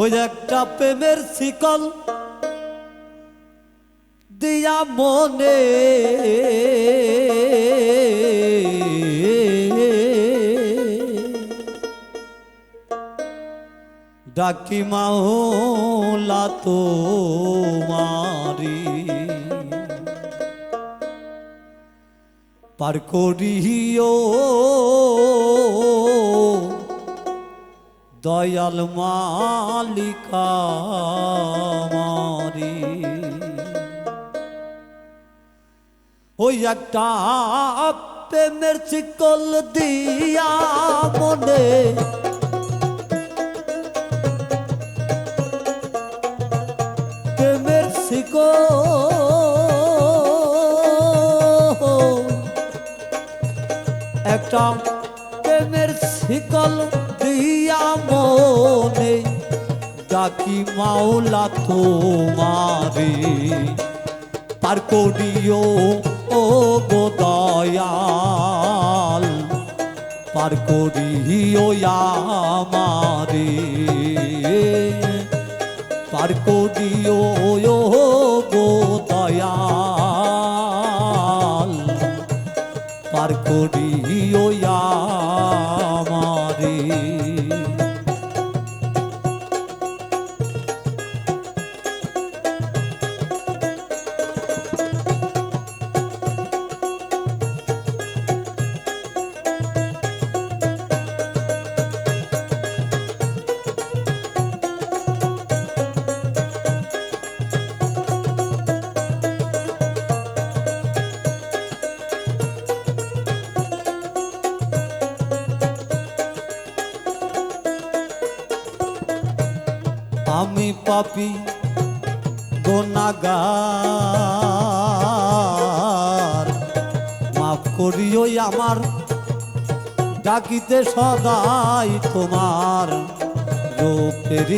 ওই একটা প্রেমের শিকল দিয়া মনে। ডাকি মাওলা তো মারি পার করিও দয়াল মালিকা ওই একটা প্রেমের চিকল দিয়া মনে প্রেমের শিকল। একটা প্রেমের শিকল ডাকি মাওলা তোমারে। পার করিও, ও গো দয়াল, পার করিও আমারে। পার করিও, ও গো দয়াল, পার করিও আমারে। আমি পাপি গোনাগার। মাফ করিও আমার ডাকিতে সদাই তোমার রূপের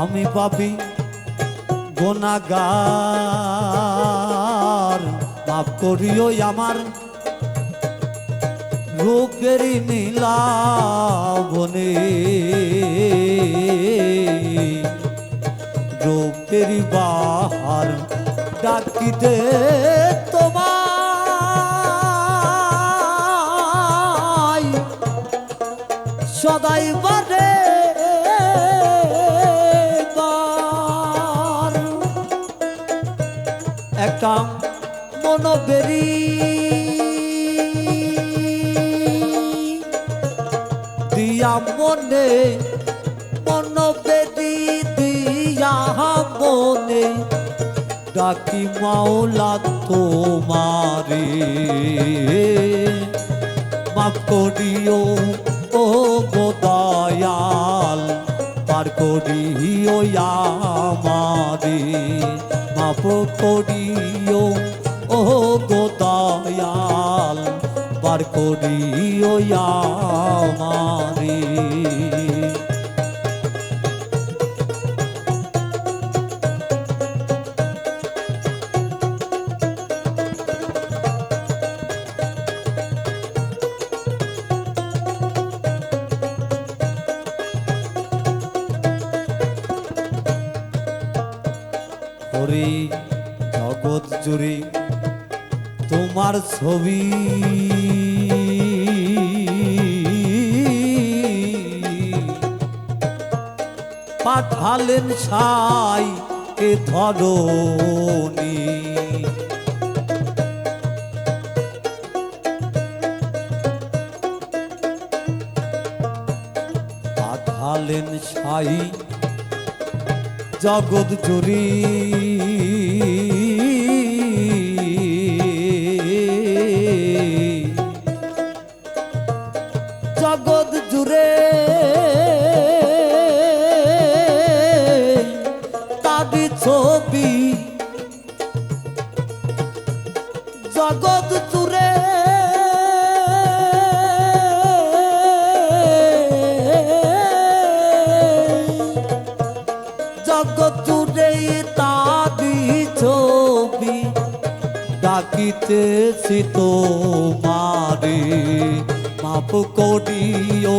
আমি পাপি গোনাগার। মাফ করিও আমার। রূপের নীলাবনে। রূপের বাহার ডাকিতে তোমায় সদাই বার। একটা মনোবেরি দিয়া মনে মনোবেরি দিয়া মনে, ডাকি মাওলা তোমারে। মাফ করিও ও গোদয়াল পার করিও আমারে। মাফ করিও গো দয়াল পার করিও আমারে। জগৎ জুড়ে তোমার ছবি। পাঠালেন সাই এ ধরণী। পাঠালেন সাই জগৎ জুড়ি। ডাকিতেছি তোমারে। মাপ করিও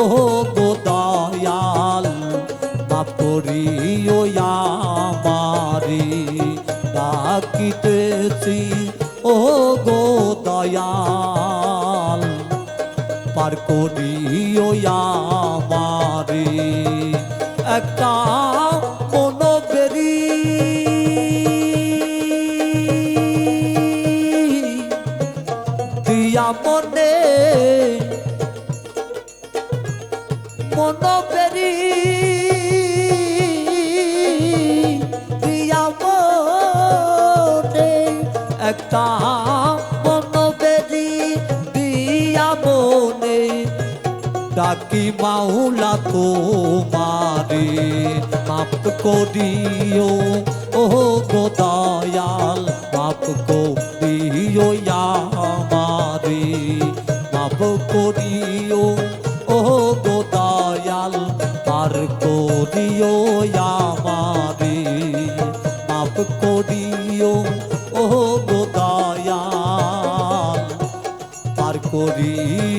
ও গো দয়াল মাপ করিও আমারে। ডাকিতেছি ও গো দয়াল, পার করিও আমারে। একটা ডাকি মাওলা তোমারে মাপ করিও। ও গো দয়াল মাপ করিও আমারে মাপ করিও। ও গো দয়াল পার করিও আমারে মাপ করিও। ও গো দয়াল পার করিও